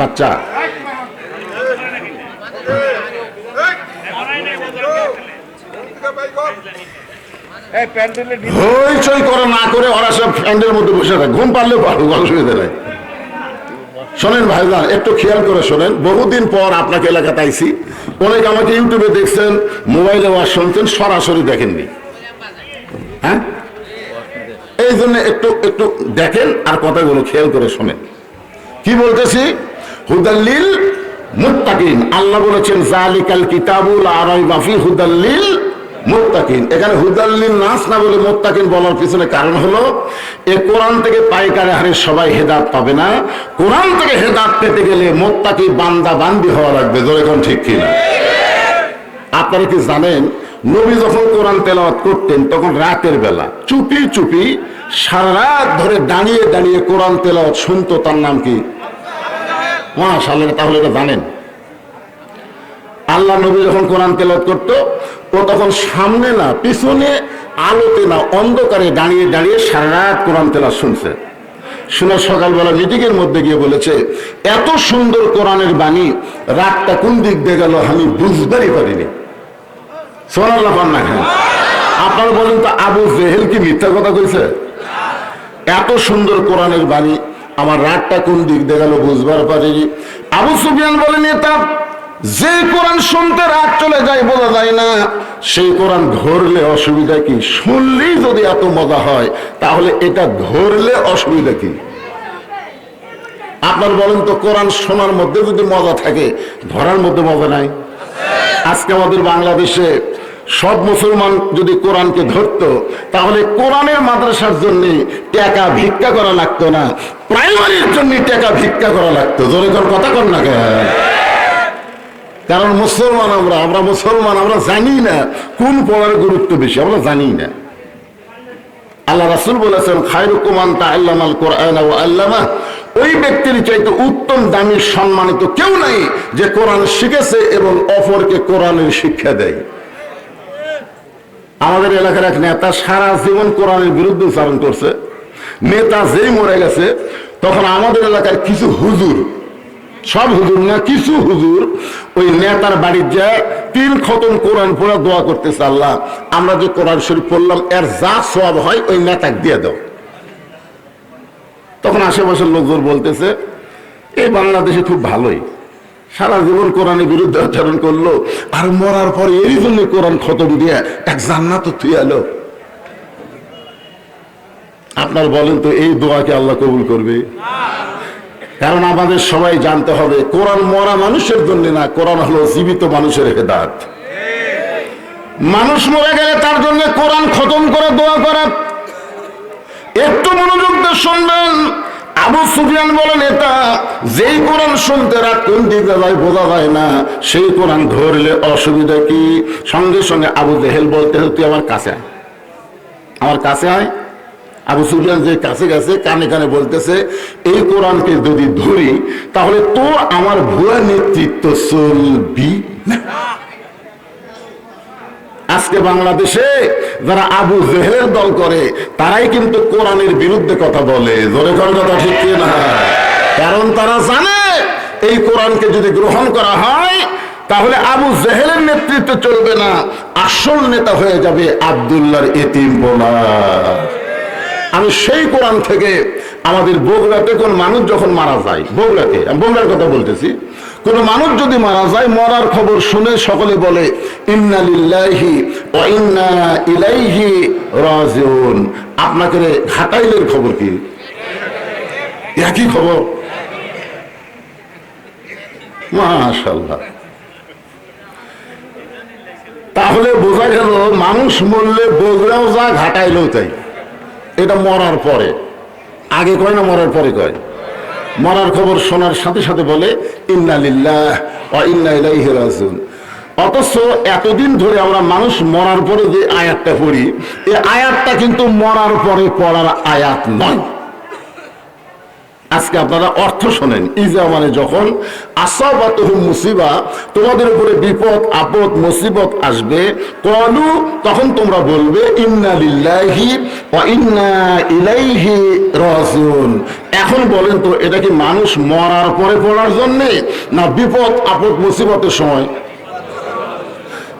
বাচ্চা। হইচই করে না করে ওরা সব ফ্যান্ডের মধ্যে বসে থাকে। ঘুম পারলেও পারো অসুবিধা নাই শোনেন ভাইজান একটু খেয়াল করে শোনেন। বহুদিন পর আপনাকে এলাকাতে আইছি অনেক আমাকে ইউটিউবে দেখছেন মোবাইলে ওয়াজ শুনছেন সরাসরি দেখেননি। হ্যাঁ? এই জন্য একটু একটু দেখেন আর কথাগুলো খেয়াল করে শোনেন। কি বলতেছি? হুদাল্লিল মুত্তাকিন। আল্লাহ বলেছেন জালিকাল কিতাবুল আরাই মাফি হুদাল্লিল মুত্তাকিন। এখানে হুদাল্লিল নাস না বলে মুত্তাকিন বলার পিছনে কারণ হলো, এ কোরআন থেকে পাইকারে হারে সবাই হেদাত পাবে না। কোরআন থেকে হেদাত পেতে গেলে মোত্তাকি বান্দা বান্দি হওয়া লাগবে। ধরে এখন ঠিক কিনা? আপনারা কি জানেন নবী যখন কোরআন তেলাওয়াত করতেন, তখন রাতের বেলা চুপি চুপি সারা রাত ধরে দাঁড়িয়ে দাঁড়িয়ে কোরআন তেলাওয়াত শুনতো, তার নাম কি? তাহলে এটা জানেন। আল্লাহ নবী যখন কোরআন তেলাওয়াত করতো, ও তখন সামনে না, পিছনে, আলোতে না, অন্ধকারে দাঁড়িয়ে দাঁড়িয়ে সারা রাত কোরআন তেলাওয়াত শুনছে। শুনে সকালবেলা মিটিংয়ের মধ্যে গিয়ে বলেছে, এত সুন্দর কোরআনের বাণী, রাতটা কোন দিক দিয়ে গেল আমি বুঝবারই পারিনি। আপনারা বলেন তো আবু জেহেল কি মিথ্যা কথা কইছে? এত সুন্দর কোরআনের বাণী, আমার রাতটা কোন দিক দিয়ে গেল বুঝবার পারিনি। আবু সুফিয়ান বলেন এটা যে কোরআন শুনতে রাত চলে যায়, বোঝা যায় না। সেই কোরআন ধরলে অসুবিধা কি? শুনলেই যদি এত মজা হয়, তাহলে এটা ধরলে অসুবিধা কি? আপনার বলেন তো, কোরআন শোনার মধ্যে যদি মজা থাকে, ধরার মধ্যে মজা নাই? আজকে আমাদের বাংলাদেশে সব মুসলমান যদি কোরআনকে ধরতো, তাহলে কোরআনের মাদ্রাসার জন্য টাকা ভিক্ষা করা লাগতো না, প্রাইমারির জন্য টাকা ভিক্ষা করা লাগতো জোরে কোন কথা কর না? কারণ মুসলমান আমরা আমরা মুসলমান, আমরা জানি না কোন পড়ার গুরুত্ব বেশি, আমরা জানি না আল্লাহ রাসুল বলেছেন খায়রুকুমান তা আল্লাম আল কোরআন আল্লামা ওই ব্যক্তির চাইতে উত্তম, দামি, সম্মানিত কেউ নাই যে কোরআন শিখেছে এবং অপরকে কোরআনের শিক্ষা দেয়। আমাদের এলাকার এক নেতা সারা জীবন কোরআনের বিরুদ্ধে উচ্চারণ করছে। নেতা যেই মরে গেছে, তখন আমাদের এলাকার কিছু হুজুর, সব হুজুর না, কিছু হুজুর ওই নেতার বাড়ির যায় তিন খতম কোরআন পড়া দোয়া করতেছে, আল্লাহ, আমরা যে কোরআন শরীফ পড়লাম, এর যা সব হয়, ওই নেতাকে দিয়ে দাও। তখন আশেপাশের লোকজন বলতেছে, এই বাংলাদেশে খুব ভালোই। সারা জীবন কোরআনের বিরুদ্ধে আচরণ করল, আর মরার পরে এই জন্য কোরআন খতম দিয়ে এক জান্নাত আপনার বলেন তো, এই দোয়াকে আল্লাহ কবুল করবে? কারণ আমাদের সবাই জানতে হবে, কোরআন মরা মানুষের জন্য না, কোরআন হলো জীবিত মানুষের হেদাত মানুষ মরে গেলে তার জন্য কোরআন খতম করে দোয়া করা একটু মনোযোগ দিয়ে শুনবেন। আবু সুফিয়ান বলেন, এটা যেই কোরআন শুনতে রাত কোন দিকে যায় বোঝা যায় না। সেই কোরআন ধরলে অসুবিধা কি? সঙ্গে সঙ্গে আবু জেহেল বলতে তুই আমার কাছে আয়। আমার কাছে আয়? আবু সুফিয়ান যে কাছে গেছে, কানে কানে বলতেছে, এই কোরআনকে যদি ধরি, তাহলে তোর আমার ভুয়া নেতৃত্ব চলবি না। আজকে বাংলাদেশে যারা আবু জেহেলের দল করে, তারাই কিন্তু কোরআনের বিরুদ্ধে কথা বলে। জোরে কোন কথা ঠিক না? কারণ তারা জানে, এই কোরআনকে যদি গ্রহণ করা হয়, তাহলে আবু জেহেলের নেতৃত্বে চলবে না। আসল নেতা হয়ে যাবে আবদুল্লাহর এতিম বোলা। আমি সেই কোরআন থেকে আমাদের বগুড়াতে কোন মানুষ যখন মারা যায়, বগুড়াতে বগুড়ার কথা বলতেছি কোন মানুষ যদি মারা যায়, মরার খবর শুনে সকলে বলে আপনাকে ঘাটাইলের খবর কি? একই খবর। মাশাআল্লাহ। তাহলে বোঝা গেল, মানুষ মরলে বগুড়াও যা, ঘাটাইলেও তাই। এটা মরার পরে। আগে কয় না মরার পরে কয়? মরার খবর শোনার সাথে সাথে বলে ইন্নালিল্লাহ অথচ এতদিন ধরে আমরা মানুষ মরার পরে যে আয়াতটা পড়ি এই আয়াতটা কিন্তু মরার পরে পড়ার আয়াত নয়। আজকে আপনারা অর্থ শোনেন। ইজা মানে যখন আসাবাত মুসিবা, তোমাদের উপরে বিপদ, আপদ, মুসিবত আসবে কলু তখন তোমরা বলবে, ইন্না লিল্লাহি ইন্না ইলাইহি রাজিউন। এখন বলেন তো, এটা কি মানুষ মরার পরে পড়ার জন্য, না বিপদ, আপদ, মুসিবতের সময়?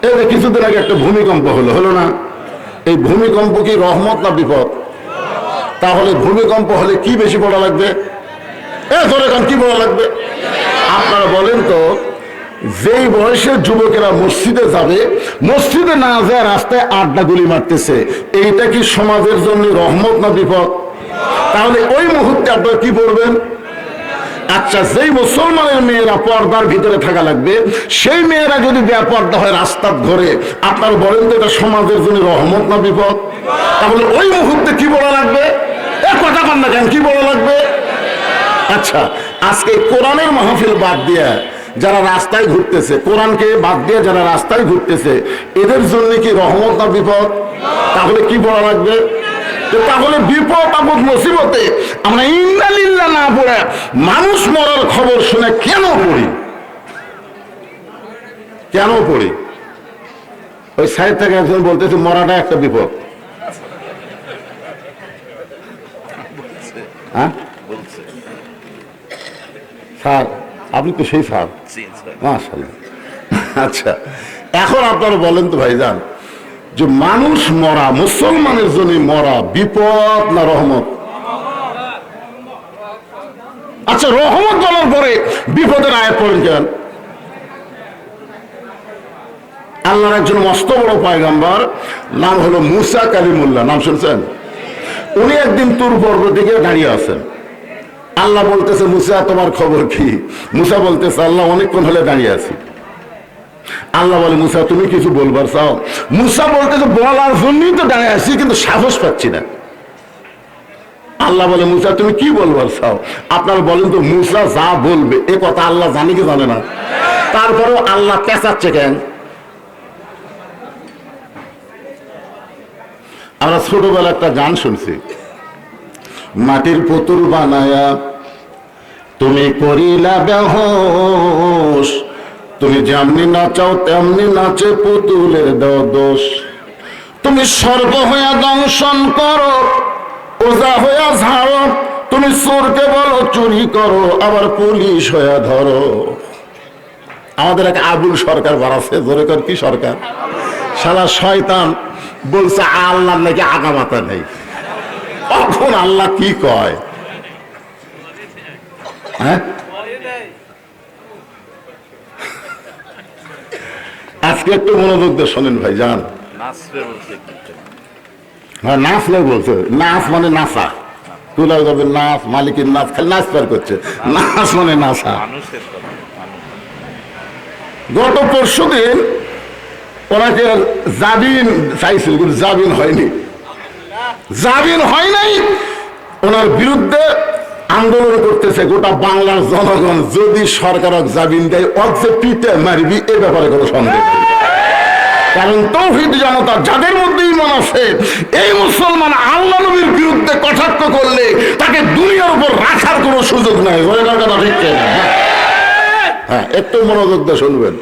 এই কিছুদিন আগে একটা ভূমিকম্প হলো হলো না? এই ভূমিকম্প কি রহমত না বিপদ? তাহলে ভূমিকম্প হলে কি বেশি পড়া লাগবে? এ কান কি পড়া লাগবে? আপনারা বলেন তো, যেই বয়সের যুবকেরা মসজিদে যাবে, মসজিদে না যায় রাস্তায় আড্ডা গুলি মারতেছে, এইটা কি সমাজের জন্য রহমত না বিপদ? তাহলে ওই মুহূর্তে আপনারা কি বলবেন? আচ্ছা যেই মুসলমানের মেয়েরা পর্দার ভিতরে থাকা লাগবে, সেই মেয়েরা যদি বেপর্দা হয় রাস্তার ধরে, আপনার বলেন তো এটা সমাজের জন্য রহমত না বিপদ? তাহলে ওই মুহূর্তে কি বলা লাগবে? এ কথা কন না কেন, কি বলা লাগবে? আচ্ছা আজকে কোরআনের মাহফিল বাদ দিয়ে যারা রাস্তায় ঘুরতেছে, কোরআনকে বাদ দিয়ে যারা রাস্তায় ঘুরতেছে, এদের জন্য কি রহমত না বিপদ? তাহলে কি বলা লাগবে? তাহলে বিপদ, আপদ, মুসিবতে আমরা ইন্দালিল্লা না পড়ে মানুষ মরার খবর শুনে কেন পড়ি? কেন পড়ি? ওই সাইড থেকে একজন বলতেছে, মরাটা একটা বিপদ। হ্যাঁ? স্যার আপনি তো সেই স্যার। মাশাল্লাহ আচ্ছা এখন আপনারা বলেন তো ভাই যান যে মানুষ মরা মুসলমানের জন্য মরা বিপদ না রহমত? আচ্ছা রহমত বলার পরে বিপদের আয়াত পড়েন কেন? আল্লাহর একজন মস্ত বড় পায়গাম্বার নাম হলো মুসা কালিমুল্লাহ নাম শুনছেন? উনি একদিন তুর পর্বতে গিয়ে দাঁড়িয়ে আছেন। আল্লাহ বলতেছে, মুসা, তোমার খবর কি? মুসা বলতেছে, আল্লাহ, অনেকক্ষণ হলে দাঁড়িয়ে আছি। আল্লাহ বলে, মুসা, তুমি কিছু বলবার চাও? মুসা বলতেছে, বলার জন্যই তো দাঁড়িয়ে আছি, কিন্তু সাহস পাচ্ছি না। আল্লাহ বলে, মুসা, তুমি কি বলবার চাও? আপনারা বলেন তো, মুসা যা বলবে, এ কথা আল্লাহ জানি কি জানে না? তারপরেও আল্লাহ পেঁচাচ্ছে কেন? আমরা ছোটবেলা একটা গান শুনছি, মাটির পুতুল বানায়া তুমি করিলা বেহস। তুমি যেমনি নাচাও, তেমনি নাচে পুতুলের দাও দোষ তুমি সর্ব হইয়া দংশন করো, ওজা হইয়া ঝাড়ো। তুমি চোরকে বলো, চুরি করো, আবার পুলিশ হইয়া ধরো। আমাদের এক আবুল সরকার বাড়াচ্ছে জোরে কর, কি সরকার? সারা শয়তান, বলছে আল্লাহ নাকি আগামাতা নেই। কখন আল্লাহ কি কয়? হ্যাঁ? আজকে একটু মনোযোগ দিয়ে শোনেন ভাই যান। হ্যাঁ নাচলে বলছে। নাচ মানে নাচা তুলা যাবে নাচ মালিকের নাচ খালি নাচ পার করছে। নাচ মানে নাচা মানুষ। গত পরশু দিন ওনাকে জাবিন চাইছিল কিন্তু জাবিন হয়নি। জাবিন হয় নাই ওনার বিরুদ্ধে আন্দোলন করতেছে গোটা বাংলার জনগণ। যদি সরকার জামিন দেয় যে পিঠে মারবি, এ ব্যাপারে কোনো সন্দেহ কারণ তৌহিদ জনতা যাদের মধ্যে ইমান আছে, এই মুসলমান আল্লাহ নবীর বিরুদ্ধে কটাক্ষ করলে তাকে দুনিয়ার উপর রাখার কোনো সুযোগ নাই। হ্যাঁ। হ্যাঁ একটু মনোযোগ দিয়ে শুনবেন।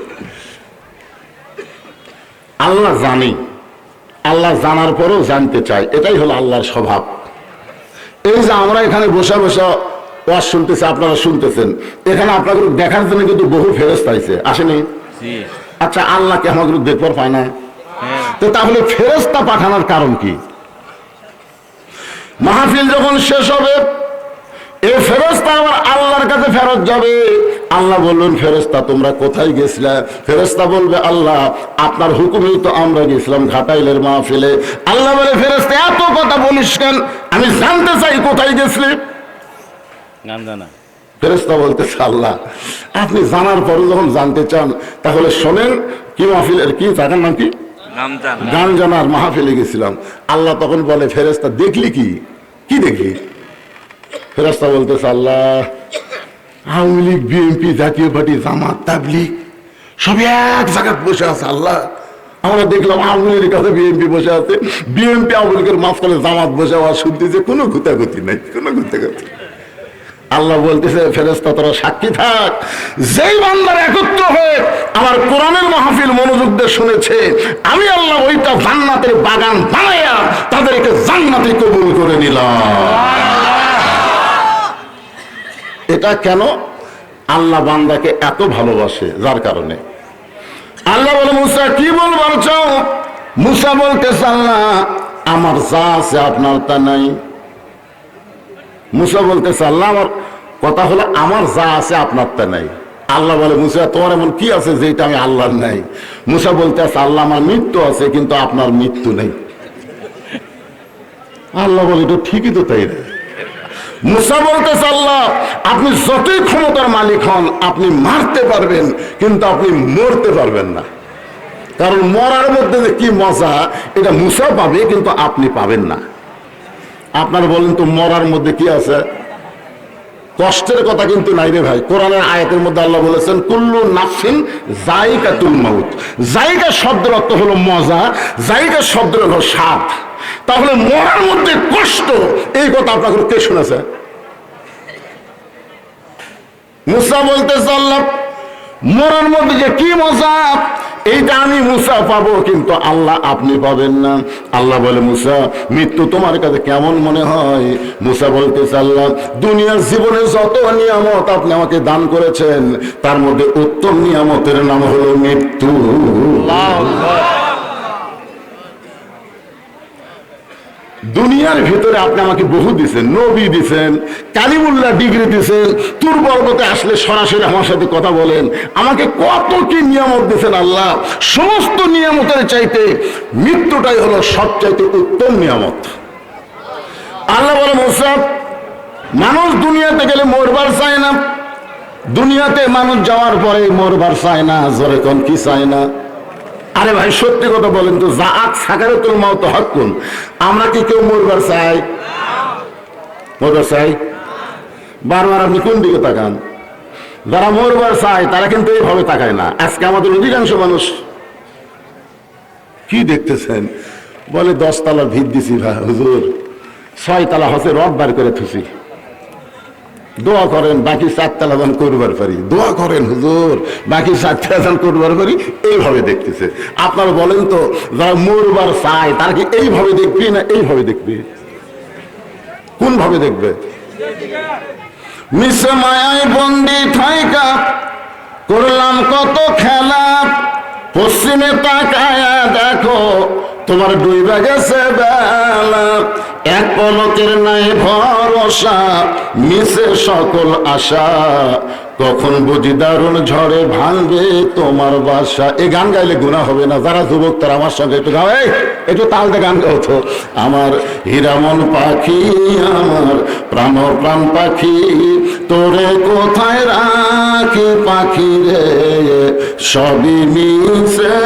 আল্লাহ জানি, আল্লাহ জানার পরেও জানতে চাই এটাই হলো আল্লাহর স্বভাব। এই যে আমরা এখানে বসে বসে ওয়াজ শুনতেছি আপনারা শুনতেছেন। এখানে আপনাদের দেখার জন্য কিন্তু বহু ফেরস্ত আইছে। আসেনি? আচ্ছা আল্লাহকে আমাদের দেখবার পায় না হ্যাঁ। তো তাহলে ফেরেস্তা পাঠানোর কারণ কি? মাহফিল যখন শেষ হবে এই ফেরেস্তা আবার আল্লাহর কাছে ফেরত যাবে। আল্লাহ বললেন ফেরেস্তা তোমরা কোথায় গেছিলে? ফেরেস্তা বলবে আল্লাহ আপনার হুকুমেই তো আমরা গেছিলাম ঘাটাইলের মাহফিলে। আল্লাহ বলে ফেরেস্তা এত কথা বলিস কেন? আমি জানতে চাই কোথায় গেছিলি? জানা ফেরেস্তা বলতেছে আল্লাহ আপনি জানার পরে যখন জানতে চান তাহলে শোনেন কি মাহফিলের কি জায়গার নাম কি? গান জানা গান জানার মাহফিলে গেছিলাম। আল্লাহ তখন বলে ফেরেস্তা দেখলি কি? কি দেখলি? ফেরেস্তা বলতেছে আল্লাহ আওয়ামী লীগ বিএনপি জাতীয় পার্টি জামাত তাবলিগ সব এক জায়গায় বসে আছে আল্লাহ। আমরা দেখলাম আওয়ামী লীগের কাছে বিএনপি বসে আছে। বিএনপি আওয়ামী লীগের মাঝখানে জামাত বসে আওয়াজ শুনতেছে, কোনো গুতাগুতি নাই, কোনো গুতাগুতি। আল্লাহ বলতেছে ফেরেস্তা তোরা সাক্ষী থাক। যেই বান্দার একত্র হয়ে আমার কোরআনের মাহফিল মনোযোগ দিয়ে শুনেছে, আমি আল্লাহ ওইটা জান্নাতের বাগান বানাইয়া তাদেরকে জান্নাতে কবুল করে নিলাম। এটা কেন? আল্লাহ বান্দাকে এত ভালোবাসে, যার কারণে? আল্লাহ বলে, মুসা, কি বলবার চাও মুসা বলতেছে আল্লাহ আমার যা আছে আপনার তা নাই। মুসা বলতেছে আল্লাহ আমার কথা হলো, আমার যা আছে আপনার তা নাই। আল্লাহ বলে, মুসা, তোমার এমন কি আছে যেটা আমি আল্লাহর নাই? মুসা বলতে আছে আল্লাহ আমার মৃত্যু আছে, কিন্তু আপনার মৃত্যু নেই। আল্লাহ বলে, এটা ঠিকই তো তাই রে। মুসা বলতেছে, আল্লাহ, আপনি যতই ক্ষমতার মালিক হন, আপনি মারতে পারবেন, কিন্তু আপনি মরতে পারবেন না। কারণ মরার মধ্যে যে কি মজা, এটা মুসা পাবে, কিন্তু আপনি পাবেন না। আপনারা বলেন তো, মরার মধ্যে কি আছে? কষ্টের কথা কিন্তু নাই রে ভাই। কোরআনের আয়াতের মধ্যে আল্লাহ বলেছেন, কুল্লু নাফসিন জায়গাতুল মাউত। জায়গা শব্দের অর্থ হলো মজা জায়গা শব্দের হলো স্বাদ। তাহলে মরার মধ্যে কষ্ট, এই কথা আপনাকে কে শুনেছে? মুসা বলতেছে, আল্লাহ, মরার মধ্যে যে কি মজা, এইটা আমি মুসা পাবো, কিন্তু আল্লাহ আপনি পাবেন না। আল্লাহ বলে, মুসা, মৃত্যু তোমার কাছে কেমন মনে হয়? মুসা বলতে আল্লাহ, দুনিয়ার জীবনে যত নিয়ামত আপনি আমাকে দান করেছেন, তার মধ্যে উত্তম নিয়ামতের নাম হলো মৃত্যু। দুনিয়ার ভিতরে আপনি আমাকে বহু দিছেন, নবী দিছেন, কালিমুল্লাহ ডিগ্রি দিছেন তুর পর্বতে আসলে সরাসরি আমার সাথে কথা বলেন। আমাকে কত কি নিয়ামত দিছেন আল্লাহ। সমস্ত নিয়ামতের চাইতে মৃত্যুটাই হলো সবচাইতে উত্তম নিয়ামত। আল্লাহ বলে মোসাফ মানুষ দুনিয়াতে গেলে মরবার চায় না। দুনিয়াতে মানুষ যাওয়ার পরে মরবার চায় না, জোরে কি চায় না? আরে ভাই, সত্যি কথা বলেন তো আক সাকারে তোর মাও তো হকুন আমরা কি কেউ মরবার চাই? মরবার চাই? বারবার আপনি কোন দিকে তাকান? যারা মরবার চায়, তারা কিন্তু এইভাবে তাকায় না। আজকে আমাদের অধিকাংশ মানুষ কি দেখতেছেন? বলে দশতলা ভিত দিছি ভাই, হুজুর। ছয় তালা হসে রড বার করে থুসি। দোয়া করেন, বাকি চারতলা দান করবার পারি। দোয়া করেন, হুজুর, বাকি চারতলা দান করবার পারি, এইভাবে দেখতেছে। আপনারা বলেন তো, যারা মরবার চায়, তারা কি এইভাবে দেখবে না এইভাবে দেখবে? কোন ভাবে দেখবে? মিশে মায়ায় বন্দি ঠাইকা করলাম কত খেলা, পশ্চিমে তাকায়া দেখো তোমার ডুইবা গেছে বেলা। এক পলকের নাই ভরসা, মিশে সকল আশা। কখন বুঝি দারুণ ঝড়ে ভাঙবে তোমার বাসা। এই গান গাইলে গুণা হবে না, যারা যুবক তারা আমার সঙ্গে একটু গাও। একটু তাল দিয়ে গান গাও আমার হীরামন পাখি, আমার প্রাণ প্রাণ পাখি, তোরে কোথায় রাখি পাখি রে? সবই মিশে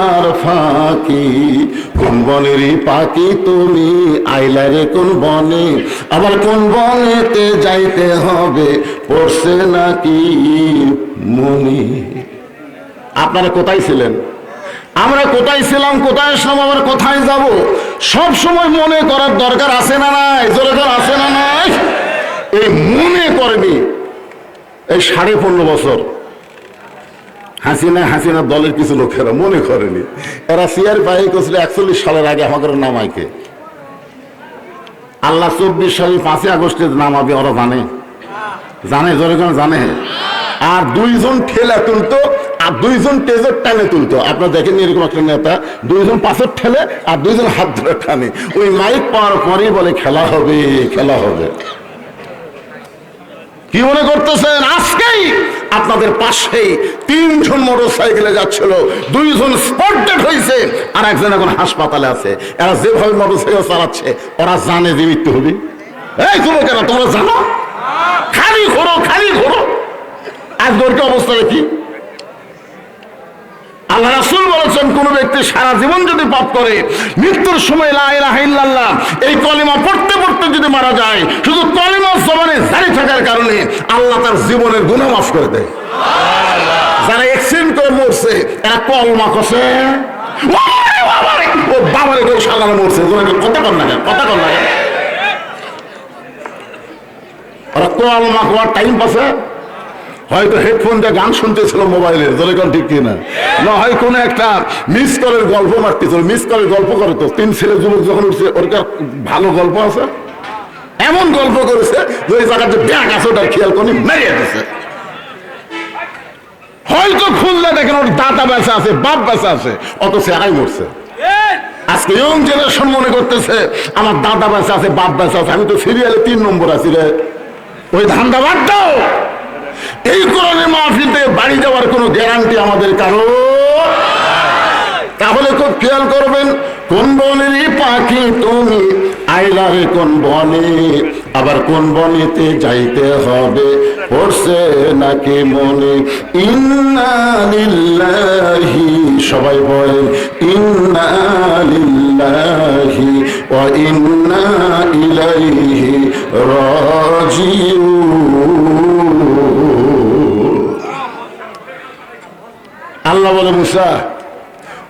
আর ফাঁকি। কোন বনেরই পাখি তুমি? আইলারে কোন বনে? আবার কোন বনেতে যাইতে হবে? পড়ছে নাকি মনে? আপনারা কোথায় ছিলেন? আমরা কোথায় ছিলাম, কোথায় আসলাম, আবার কোথায় যাব? সব সময় মনে করার দরকার আছে না নাই? জোরে জোর আছে না নাই? এই মনে করেনি এই সাড়ে পনেরো বছর। হাসিনা হাসিনা দলের কিছু লোকেরা মনে করেনি। এরা সিআর বাহিনী করছিল একচল্লিশ সালের আগে আমাদের নামাইকে আল্লাহ চব্বিশ সালে পাঁচই আগস্টে নামাবে, ওরা জানে। জানে, জোরে জোরে জানে। আর দুইজন ঠেলা তুলতো, আর দুইজন টেজের টানে তুলতো। আপনারা দেখেন এরকম একটা নেতা, দুইজন পাশের ঠেলে আর দুইজন হাত ধরে টানে। ওই মাইক পাওয়ার পরেই বলে, খেলা হবে খেলা হবে। কি মনে করতেছেন? আজকেই আপনাদের পাশে তিনজন মোটর সাইকেলে যাচ্ছিল, দুইজন স্পট ডেট হয়েছে আর একজন এখন হাসপাতালে আছে। এরা যেভাবে মোটর সাইকেল চালাচ্ছে, ওরা জানে যে মৃত্যু হবে। এই যুবকেরা, তোমরা জানো? খালি ঘোরো খালি ঘোরো। আজ দরকার অবস্থা দেখি। আল্লাহ রাসূল বলেছেন, কোন ব্যক্তি সারা জীবন যদি পাপ করে, মৃত্যুর সময় লা এই কলিমা পড়তে পড়তে যদি মারা যায়, শুধু কলিমা জবানে জারি থাকার কারণে আল্লাহ তার জীবনের গুনাহ মাফ করে দেয়। যারা এক্সিডেন্ট করে মরছে, এরা কলমা কষে ও বাবারে করে সাজানো মরছে কথা কর না কথা কর না ওরা কোয়াল মাখোয়ার টাইম পাসে হয়তো হেডফোন দিয়ে গান শুনতেছিল মোবাইলে যেরকম ঠিক কিনা? না, হয় কোনো একটা মিস কলের গল্প মারতেছিল মিস কলের গল্প করে তো। তিন ছেলে যুবক যখন উঠছে, ওর ভালো গল্প আছে? এমন গল্প করেছে যে ওই জায়গাতে ব্যাগ আছে, ওটার খেয়াল করে মেরিয়ে দিছে। হয়তো খুললে দেখেন ওর দাদা বেঁচে আছে, বাপ বেঁচে আছে অত আগাই মরছে। আজকে ইয়ং জেনারেশন মনে করতেছে, আমার দাদা বেঁচে আছে, বাপ বেঁচে আছে। আমি তো সিরিয়ালে তিন নম্বর আছি রে। ওই ধান্দা বাদ দাও! এই কোরআনের মাহফিল বাড়ি যাওয়ার কোনো গ্যারান্টি আমাদের কারও? তাহলে খুব খেয়াল করবেন, কোন বনের পাখি তুমি? আইলারে কোন বনে? আবার কোন বনেতে যাইতে হবে? পড়ছে নাকি মনে? ইন্না লিল্লাহি, সবাই বলে ইন্না লিল্লাহি ওয়া ইন্না ইলাইহি রাজিউন। আল্লাহ বলে, মুসা,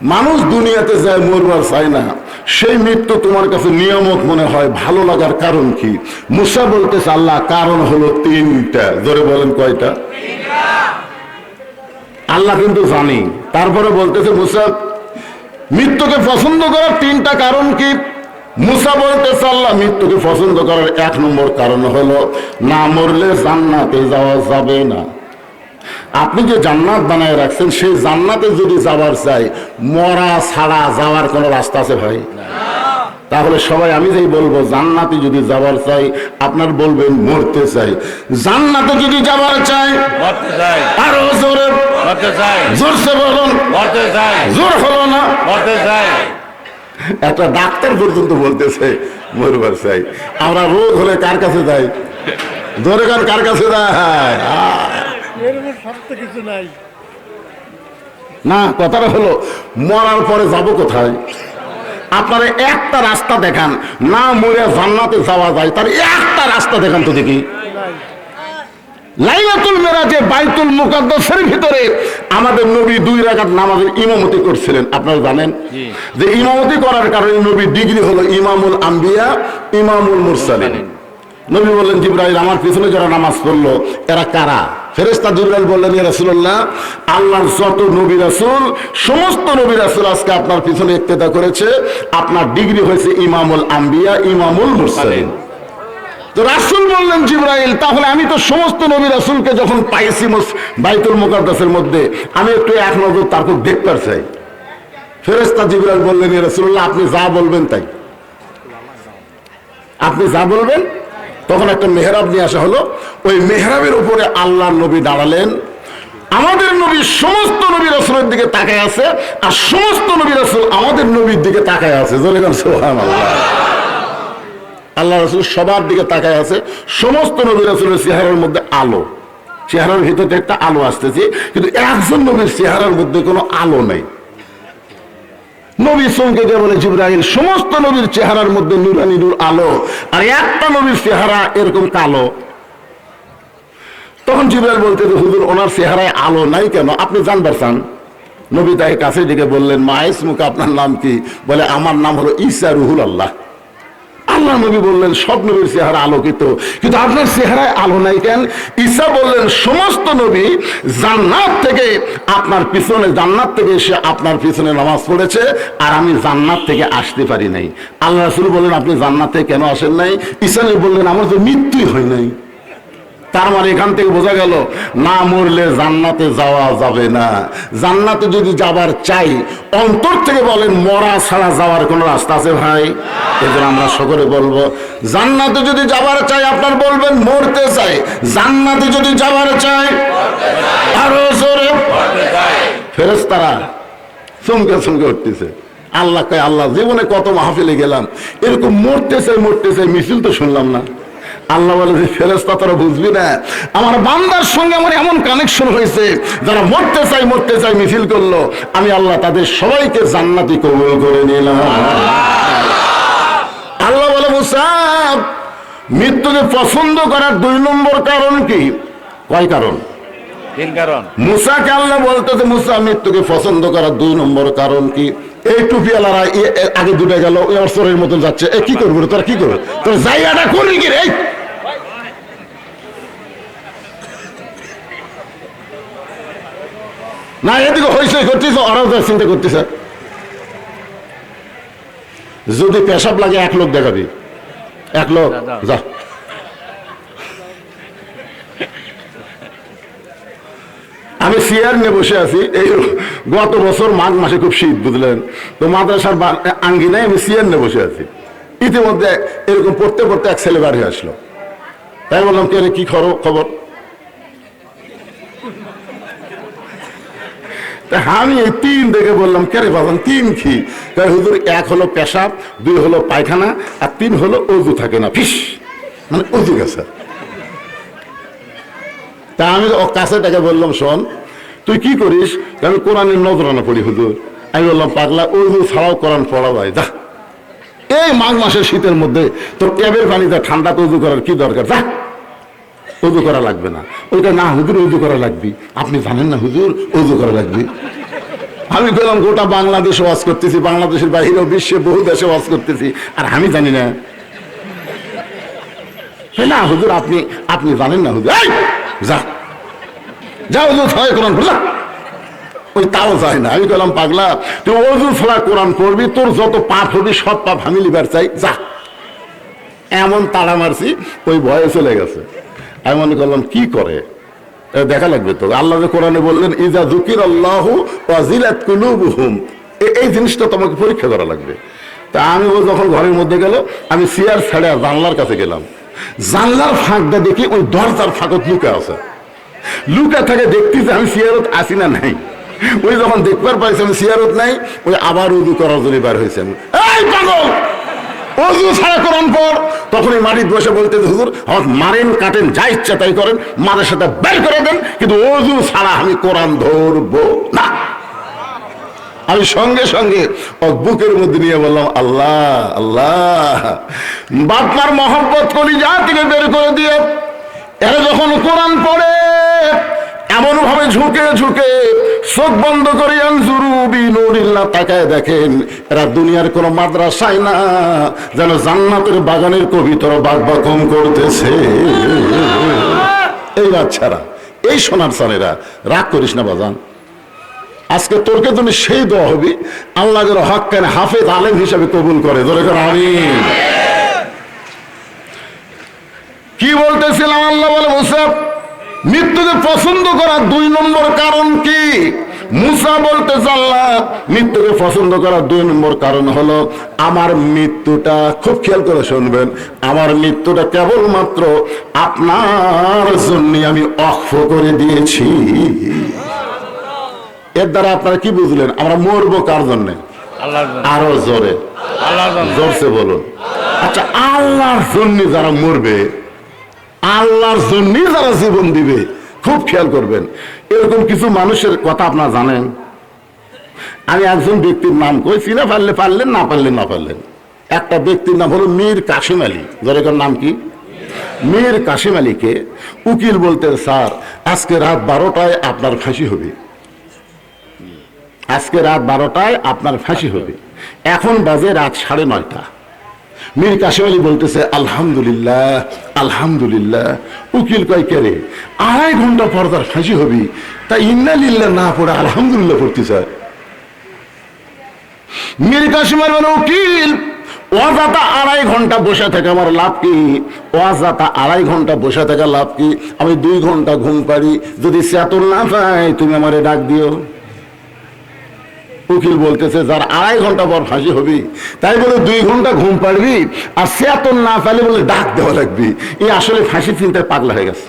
মানুষ দুনিয়াতে যায় মরবার চায় না। সেই মৃত্যু তোমার কাছে নিয়ামক মনে হয়। ভালো লাগার কারণ কি? মুসা বলতেছে, আল্লাহ, কারণ হলো তিনটা। ধরে বলেন কয়টা? আল্লাহ কিন্তু জানি। তারপরে বলতেছে, মুসা, মৃত্যুকে পছন্দ করার তিনটা কারণ কি? মুসা বলতেছে, আল্লাহ, মৃত্যুকে পছন্দ করার এক নম্বর কারণ হলো, না মরলে জান্নাতে যাওয়া যাবে না। আপনি যে জান্নাত বানায় রাখছেন সেই জান্নাতে যদি যাওয়ার চাই মরা ছাড়া যাওয়ার কোনো রাস্তা আছে ভাই? তাহলে সবাই আমি যেই বলব জান্নাতে যদি যাওয়ার চাই আপনার বলবেন মরতে চাই। জান্নাতে যদি যাওয়ার চাই মরতে চাই। আরও জোরে মরতে চাই। জোরসে বলুন। মরতে চাই। জোর হলো না। মরতে চাই। একটা ডাক্তার পর্যন্ত বলতেছে মরবার চাই। আমরা রোগ হলে কার কাছে যাই? গান কার কাছে যায় কিছু নাই। না কথাটা হলো মরার পরে যাব কোথায়? আপনারা একটা রাস্তা দেখান না মরে জান্নাতে যাওয়া যায় তার একটা রাস্তা দেখান তো দেখি। লাইলাতুল মেরাজে বাইতুল মুকাদ্দাসের ভিতরে আমাদের নবী দুই রাকাত নামাজের ইমামতি করছিলেন আপনারা জানেন? যে ইমামতি করার কারণে নবী ডিগ্রি হলো ইমামুল আম্বিয়া ইমামুল মুরসালিন। নবী বললেন জিব্রাইল আমার পিছনে যারা নামাজ পড়ল এরা কারা? ফেরেস্তা জিব্রাইল বললেন রাসূলুল্লাহ, আল্লাহর যত নবী রাসূল, সমস্ত নবী রাসূল আজকে আপনার পিছনে ইক্তেদা করেছে। আপনার ডিগ্রি হয়েছে ইমামুল আম্বিয়া, ইমামুল মুরসালিন। তো রাসূল বললেন, জিব্রাইল, তাহলে আমি তো সমস্ত নবী রাসূলকে যখন পাইছি বাইতুল মুকাদ্দাসের মধ্যে, আমি একটু এক নজর তারপর দেখতে চাই। ফেরেস্তা জিব্রাইল বললেন রাসূলুল্লাহ, আপনি যা বলবেন তাই। আপনি যা বলবেন তখন একটা মেহরাব নিয়ে আসা হলো। ওই মেহরাবের উপরে আল্লাহ নবী দাঁড়ালেন। আমাদের নবী সমস্ত নবী রসুলের দিকে তাকায় আছে আর সমস্ত নবী রসুল আমাদের নবীর দিকে তাকায় আছে। আল্লাহ রসুল সবার দিকে তাকায় আছে। সমস্ত নবী রসুলের চেহারার মধ্যে আলো। চেহারার ভিতরে একটা আলো আসতেছে। কিন্তু একজন নবীর চেহারার মধ্যে কোনো আলো নেই। নবী যে বলে জিব্রাহিল সমস্ত নবীর চেহারার মধ্যে নুরানি নূর আলো, আর একটা নবীর চেহারা এরকম কালো তখন জিব্রাইল বলতে হুজুর, ওনার চেহারায় আলো নাই কেন? আপনি জানবার চান? নবী তাকে কাছে ডেকে বললেন, মা মুখে আপনার নাম কি? বলে, আমার নাম হলো ইসা রুহুল আল্লাহ। আল্লাহ নবী বললেন, সব নবীর চেহারা আলোকিত। কিন্তু আপনার চেহারায় আলো নাই কেন? ঈসা বললেন, সমস্ত নবী জান্নাত থেকে আপনার পিছনে, জান্নাত থেকে এসে আপনার পিছনে নামাজ পড়েছে, আর আমি জান্নাত থেকে আসতে পারি নাই। আল্লাহ রাসুল বললেন, আপনি জান্নাত কেন আসেন নাই? ঈসা বললেন, আমার তো মৃত্যুই হয় নাই। তার মানে এখান থেকে বোঝা গেল, না মরলে জান্নাতে যাওয়া যাবে না। জান্নাতে যদি যাবার চাই, অন্তর থেকে বলেন, মরা ছাড়া যাওয়ার কোনো রাস্তা আছে ভাই? এদের আমরা সকলে বলব, জান্নাতে যদি যাবার চাই, আপনার বলবেন, মরতে চাই। জান্নাতে যদি যাবার চাই, আরও জোরে। ফেরেস্তারা চমকে চমকে উঠতেছে। আল্লাহ কয়, আল্লাহ, জীবনে কত মাহফিলে গেলাম। এরকম মরতেছে মরতেছে মিছিল তো শুনলাম না। আল্লাহ বলে যে ফেরেস্তা তোরা বুঝবি না। আমার বান্দার সঙ্গে আমার এমন কানেকশন হয়েছে যারা মরতে চাই মরতে চাই মিছিল করল। আমি আল্লাহ তাদের সবাইকে জান্নাতি কবুল করে নিলাম। আল্লাহ বলে মুসাব মৃত্যুকে পছন্দ করার দুই নম্বর কারণ কি? কয় কারণ? মুসাকে আল্লাহ বলতেছে মুসা মৃত্যুকে পছন্দ করার দুই নম্বর কারণ কি? এই টুপিওয়ালারা আগে দুটো গেল ওই অবসরের মতন যাচ্ছে। এ কি করব তোরা কি করব? তোর জায়গাটা করবি কি রে এই? না এদিকে হয়েছে করতেছে ওরাও চিন্তা করতেছে। যদি পেশাব লাগে এক লোক দেখাবি। এক লোক যা। আমি চেয়ার নিয়ে বসে আছি এই গত বছর মাঘ মাসে খুব শীত বুঝলেন? তো মাদ্রাসার আঙ্গিনায় আমি চেয়ার নিয়ে বসে আছি। ইতিমধ্যে এরকম পড়তে পড়তে এক ছেলে বাড়ি আসলো। তাই বললাম কে কি খবর খবর? আমি এই তিন দেখে বললাম, কে রে বাবান তিন কি? হুজুর, এক হলো পেশাব, দুই হলো পায়খানা, আর তিন হলো অজু থাকে না। ফিস! মানে অজু গেছে। তা আমি ও কাছেটাকে বললাম, শোন, তুই কি করিস? আমি কোরআনের নজরানা পড়ি, হুজুর। আমি বললাম, পাগলা, অজু ছাড়াও কোরআন পড়া যায়, যা। এই মাঘ মাসের শীতের মধ্যে তোর ট্যাবের পানিতে ঠান্ডা তো উজু করার কি দরকার? যা। উজু করা লাগবে না। ওইটা না হুজুর উজু করা লাগবে। আপনি জানেন না হুজুর উজু করা লাগবে। আমি বললাম গোটা বাংলাদেশে ওয়াজ করতেছি বাংলাদেশের বাইরেও বিশ্বে বহু দেশে ওয়াজ করতেছি আর আমি জানি না। না হুজুর আপনি আপনি জানেন না হুজুর। যা। যা হুজুর ছয় কোরআন পড়, ওই তাও যায় না। আমি বললাম পাগলা তুই অজু ছাড়া কোরআন পড়বি তোর যত পাপ হবি সব পাপ আমি লিবার চাই যা। এমন তাড়া মারছি ওই ভয়ে চলে গেছে। আমি মনে করলাম, কি করে? দেখা লাগবে তো। আল্লাহ কোরআনে বললেন, ইজা জুকির আল্লাহ কুলুবুহুম। এই জিনিসটা তোমাকে পরীক্ষা করা লাগবে। তা আমি ও যখন ঘরের মধ্যে গেল, আমি চেয়ার ছেড়ে জানলার কাছে গেলাম। জানলার ফাঁকটা দেখি ওই দরজার ফাঁকত লুকা আছে। লুকা থাকে দেখতেছে আমি সিয়ারত আসি না নাই। ওই যখন দেখবার পাইছি আমি সিয়ারত নাই, ওই আবার উদু করার জন্য বার হয়েছে আমি। এই পাগল! অজু ছাড়া কোরআন পর তখন মাটির বসে বলতে হুজুর আমার মারেন, কাটেন, যা ইচ্ছা তাই করেন মারের সাথে বের করে দেন, কিন্তু অজু ছাড়া আমি কোরআন ধরবো না। আমি সঙ্গে সঙ্গে বুকের মধ্যে নিয়ে বললাম, আল্লাহ আল্লাহ, বাপমার মহব্বত করি যা থেকে বের করে দিয়ে এরা যখন কোরআন পড়ে এমন ভাবে ঝুঁকে ঝুঁকে চোখ বন্ধ করে আনজুরুবি তাকায় দেখেন, এরা দুনিয়ার কোনো মাদ্রাসায় না, যেন জান্নাতের বাগানের কবিতর বাগবাকম করতেছে। এই বাচ্চারা এই সোনার সানেরা, রাগ করিস না বাজান। আজকে তোরকে তুমি সেই দোয়া হবি, আল্লাহের হক কেন হাফেজ আলেম হিসাবে কবুল করে। ধরে আমিন। কি বলতেছিলাম আল্লাহ বলে মুসা মৃত্যুকে পছন্দ করার দুই নম্বর কারণ কি? মুসা বলতে আল্লাহ মৃত্যুকে পছন্দ করার দুই নম্বর কারণ হলো আমার মৃত্যুটা খুব খেয়াল করে শুনবেন আমার মৃত্যুটা কেবলমাত্র আপনার জন্য আমি অক্ষ করে দিয়েছি। এর দ্বারা আপনারা কি বুঝলেন? আমরা মরবো কার জন্য? আরও জোরে। জোরসে বলুন। আচ্ছা আল্লাহর জন্য যারা মরবে আল্লাহর জন্য যারা জীবন দিবে, খুব খেয়াল করবেন। এরকম কিছু মানুষের কথা আপনারা জানেন? আমি একজন ব্যক্তির নাম কই, চিনে পারলে পারলেন, না পারলেন না পারলেন। একটা ব্যক্তির নাম হলো মীর কাশিম আলী। জরেকার নাম কি? মীর কাশিম আলীকে উকিল বলতে স্যার, আজকে রাত বারোটায় আপনার ফাঁসি হবে। আজকে রাত বারোটায় আপনার ফাঁসি হবে। এখন বাজে রাত সাড়ে নয়টা। মীর কাশিম আলী বলতেছে, আলহামদুলিল্লাহ আলহামদুলিল্লাহ। উকিল কয়, কে রে? আড়াই ঘণ্টা পর তার ফাঁসি হবি। তা ইন্নালিল্লাহ না পড়ে আলহামদুলিল্লাহ পড়তে মীর কাশিম আলী উকিল। ওয়াজাতা আড়াই ঘণ্টা বসে থেকে আমার লাভ কি? ওয়াজাতা আড়াই ঘণ্টা বসে থাকা লাভ কি? আমি দুই ঘণ্টা ঘুম পারি যদি চেতন না পাই, তুমি আমারে ডাক দিও। উকিল বলতেছে, যার আড়াই ঘণ্টা পর ফাঁসি হবি, তাই বলে দুই ঘণ্টা ঘুম পারবি আর চেতন না পাইলে বলে ডাক দেওয়া লাগবি। এই আসলে ফাঁসি চিন্তায় পাগলা হয়ে গেছে।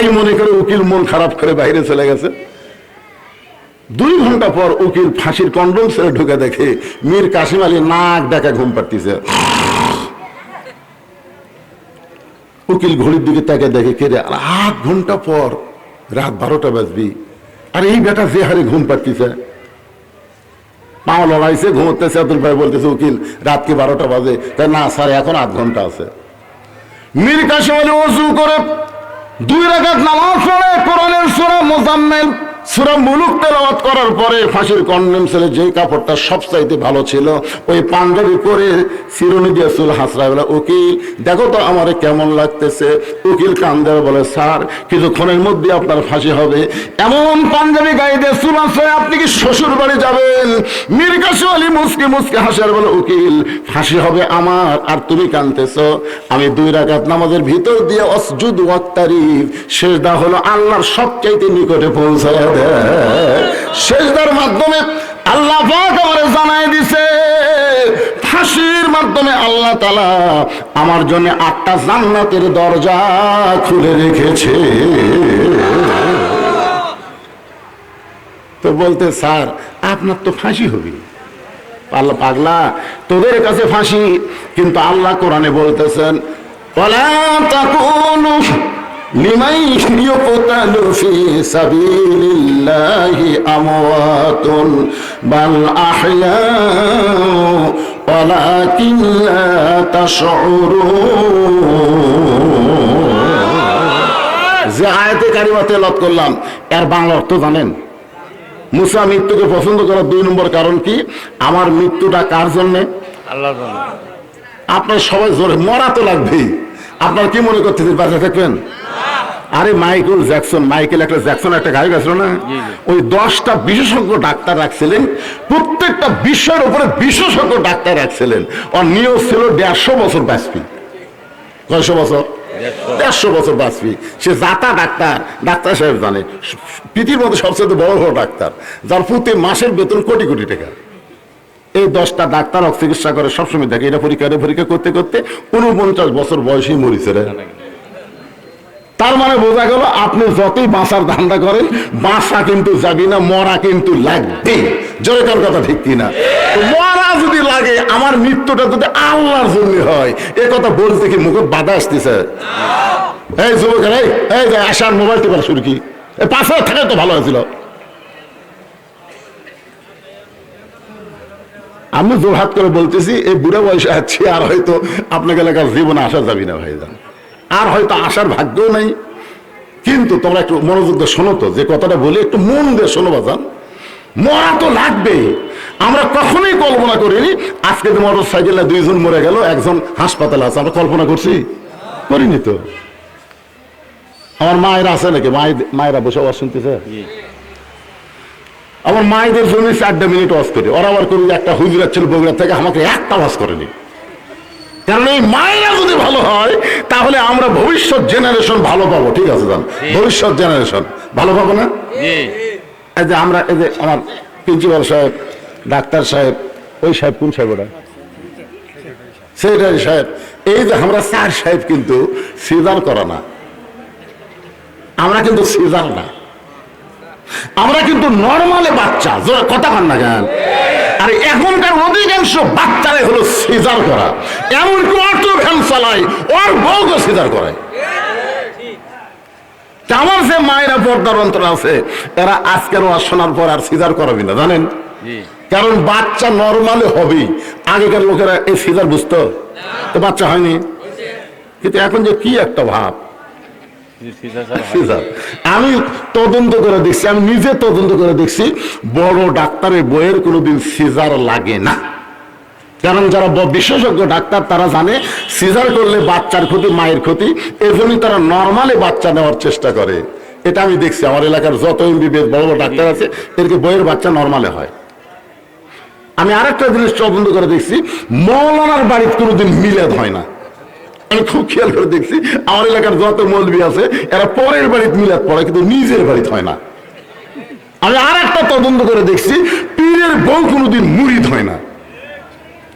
এই মনে করে উকিল মন খারাপ করে বাইরে চলে গেছে। দুই ঘণ্টা পর উকিল ফাঁসির কন্ডম ছেড়ে ঢুকে দেখে মীর কাশিম আলী নাক ডাকা ঘুম পাড়তিছে। উকিল ঘড়ির দিকে তাকে দেখে, কে আর আধ ঘণ্টা পর রাত বারোটা বাজবি। আর এই বেটা যে হারে ঘুম পাড়তিছে পাও লড়াইছে ঘুমোতেছে, আব্দুল ভাই বলতেছে, উকিল, রাতকে বারোটা বাজে। তাই না, স্যার, এখন আধ ঘণ্টা আছে। মীর কাশিম আলী অজু করে দুই রাকাত নামাজ পড়ে, কোরআনের সূরা মুজাম্মিল সুরা মুলুক তেলাওয়াত করার পরে ফাঁসির কন্ডেম সেলে যেই কাপড়টা সবচাইতে ভালো ছিল, ওই পাঞ্জাবি পরে চিরুনি দিয়ে চুল হাসরা বলে, উকিল, দেখো তো আমার কেমন লাগতেছে। উকিল কান্দার বলে, স্যার, কিছুক্ষণের মধ্যে আপনার ফাঁসি হবে। এমন পাঞ্জাবি গায়ে দিয়ে চুল আছে আপনি কি শ্বশুর বাড়ি যাবেন? মীর কাসু আলী মুসকে মুসকে হাসার বলে, উকিল, ফাঁসি হবে আমার, আর তুমি কানতেছ আমি দুই রাকাত নামাজের ভিতর দিয়ে অসজুদ ওয়াক্তারিফ শেষদা হলো আল্লাহর সবচাইতে নিকটে পৌঁছায়। দেয় শেষদার মাধ্যমে আল্লাহ আমারে জানাই দিছে। ফাঁসির মাধ্যমে আল্লাহ তালা আমার জন্য আটটা জান্নাতের দরজা খুলে রেখেছে। তো বলতে, স্যার, আপনার তো ফাঁসি হবে। আল্লাহ পাগলা, তোদের কাছে ফাঁসি। কিন্তু আল্লাহ কোরআনে বলতেছেন, ওয়ালা তাকুনু লিমান ইউকতালু ফি সাবিলিল্লাহি আমওয়াতুন বাল আহয়া ওয়ালাকিন লা তাশউরুন। যে আয়াতে কারিমা তেলাওয়াত করলাম এর বাংলা অর্থ জানেন? মুসা মৃত্যুকে পছন্দ করার দুই নম্বর কারণ কি? আমার মৃত্যুটা কার জন্যে? আল্লাহর জন্য। আপনার সবাই জোরে মরা তো লাগবেই। আপনার কি মনে করতেছেন বাঁচা থাকবেন? আরে মাইকেল জ্যাকসন মাইকেল একটা জ্যাকসন একটা গায়ক আছিল না। ওই দশটা বিশেষজ্ঞ ডাক্তার রাখছিলেন প্রত্যেকটা বিষয়ের উপরে বিশেষজ্ঞ ডাক্তার রাখছিলেন। ওর নিয়োগ ছিল দেড়শো বছর বাঁচবি। কয়শো বছর? দেড়শো। দেড়শো বছর বাঁচবি। সে জাতা ডাক্তার ডাক্তার সাহেব জানে। পৃথিবীর মধ্যে সবচেয়ে বড় বড় ডাক্তার যার প্রতি মাসের বেতন কোটি কোটি টাকা। এই দশটা ডাক্তার চিকিৎসা করে সবসময় দেখে, এটা পরীক্ষা পরীক্ষা করতে করতে উনপঞ্চাশ বছর বয়সেই মরিছে রে। তার মানে বোঝা গেল, আপনি যতই বাঁচার ধান্দা করেন, বাঁচা কিন্তু যাবি না, মরা কিন্তু লাগবে জোরে কার কথা ঠিক কিনা? মরা যদি লাগে, আমার মৃত্যুটা যদি আল্লাহর জন্য হয়, এ কথা বলতে কি মুখে বাধা আসতেছে। এই যুবকের, এই এই আসার মোবাইল টিপার শুরু কি এই পাঁচ হাজার তো ভালো হয়েছিল। আমি জোরহাত করে বলতেছি, এই বুড়া বয়সে আছি, আর হয়তো আপনাকে এলাকার জীবনে আসা যাবি না ভাইজান। আর হয়তো আসার ভাগ্যও নাই। কিন্তু তোমরা একটু মনোযোগ দিয়ে শোনো তো, যে কথাটা বলি, একটু মন দিয়ে শোনো বাজান মরা তো লাগবে। আমরা কখনোই কল্পনা করিনি, আজকে তো মোটর সাইকেলে দুইজন মরে গেল, একজন হাসপাতালে আছে, আমরা কল্পনা করছি? করিনি তো। আমার মায়েরা আছে নাকি? মায়ের মায়েরা বসে আবার শুনতেছে? আমার মায়েদের জন্য চারটা মিনিট ওয়াজ করি। ওরা আবার করি একটা হুজুরা ছিল বগুড়া থেকে আমাকে একটা ওয়াজ করেনি। কারণ এই মায়েরা যদি ভালো হয় তাহলে আমরা ভবিষ্যৎ জেনারেশন ভালো পাবো ঠিক আছে জান? ভবিষ্যৎ জেনারেশন ভালো পাবো না? এই যে আমরা এই যে আমার প্রিন্সিপাল সাহেব ডাক্তার সাহেব ওই সাহেব কোন সাহেব ওটা? সেক্রেটারি সাহেব এই যে আমরা স্যার সাহেব কিন্তু সিজার করা না। আমরা কিন্তু সিজার না। আমরা কিন্তু নর্মালে বাচ্চা। কথা কান না কেন? আর এখনকার অধিকাংশ বাচ্চারাই হলো সিজার করা। এমনকি অটো ভ্যান চালায় ওর বউকে সিজার করায় তা আমার যে মায়েরা পর্দার অন্তর আছে এরা আজকের ওয়াজ শোনার পর আর সিজার করাবি না জানেন? কারণ বাচ্চা নর্মালে হবেই আগেকার লোকেরা এই সিজার বুঝতো? তো বাচ্চা হয়নি? কিন্তু এখন যে কি একটা ভাব সিধা স্যার হয়। সিজার আমি তদন্ত করে দেখছি, আমি নিজে তদন্ত করে দেখছি, বড় ডাক্তারের বইয়ের কোনোদিন সিজার লাগে না। কারণ যারা বিশেষজ্ঞ ডাক্তার, তারা জানে সিজার করলে বাচ্চার ক্ষতি, মায়ের ক্ষতি, এজন্যই তারা নর্মালি বাচ্চা নেওয়ার চেষ্টা করে। এটা আমি দেখছি, আমার এলাকার যত এমবিবিএস বড় বড় ডাক্তার আছে, এদেরকে বইয়ের বাচ্চা নর্মালে হয়। আমি আরেকটা জিনিস তদন্ত করে দেখছি, মৌলানার বাড়িতে কোনোদিন মিলাদ হয় না। আমি খুব খেয়াল করে দেখছি, আমার এলাকার যত মৌলবি আছে, এরা পরের বাড়িতে মিলাদ পড়ে, কিন্তু নিজের বাড়িতে হয় না। আমি আর একটা তদন্ত করে দেখছি, পীরের বউ কোনোদিন মুরিদ হয় না।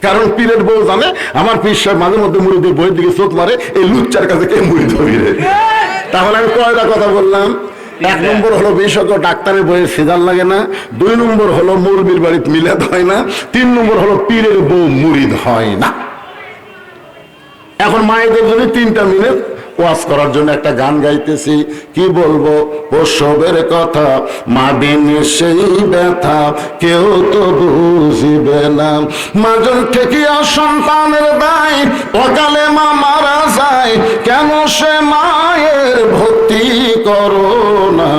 কারণ পীরের বউ জানে, আমার পীর সাহেব মাঝে মধ্যে মুরিদের বইয়ের দিকে চোখ মারে, এই লুচ্চার কাছে কে মুরিদ হবি তাহলে আমি কয়টা কথা বললাম? এক নম্বর হলো বিশেষজ্ঞ, ডাক্তারের বইয়ের সিজার লাগে না। দুই নম্বর হলো মুরবির বাড়িতে মিলাদ হয় না। তিন নম্বর হলো পীরের বউ মুরিদ হয় না। এখন মায়েদের জন্য তিনটা মিনিট ওয়াজ করার জন্য একটা গান গাইতেছি। কি বলব? প্রসবের কথা মা দিনে সেই ব্যথা, কেউ তো বুঝিবে না। মাজন ঠেকিয়া সন্তানের দায়, অকালে মা মারা যায়। কেন সে মায়ের ভক্তি করো না?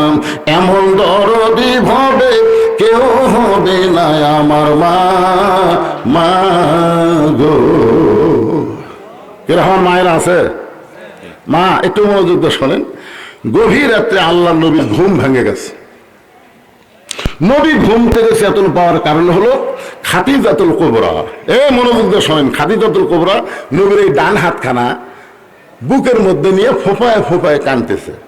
এমন দরদি ভবে কেউ হবে না আমার মা মা গো। এরকম মায়েরা আছে? মা, একটু মনোযোগ শোনেন। গভীর রাত্রে আল্লাহ নবীর ঘুম ভেঙে গেছে। নবী ঘুম থেকে চেতন পাওয়ার কারণ হলো খাতিজাতুল কোবরা। এ, মনোযোগ শোনেন খাতিজাতুল কোবরা নবীর এই ডান হাতখানা বুকের মধ্যে নিয়ে ফোপায় ফোপায় কানতেছে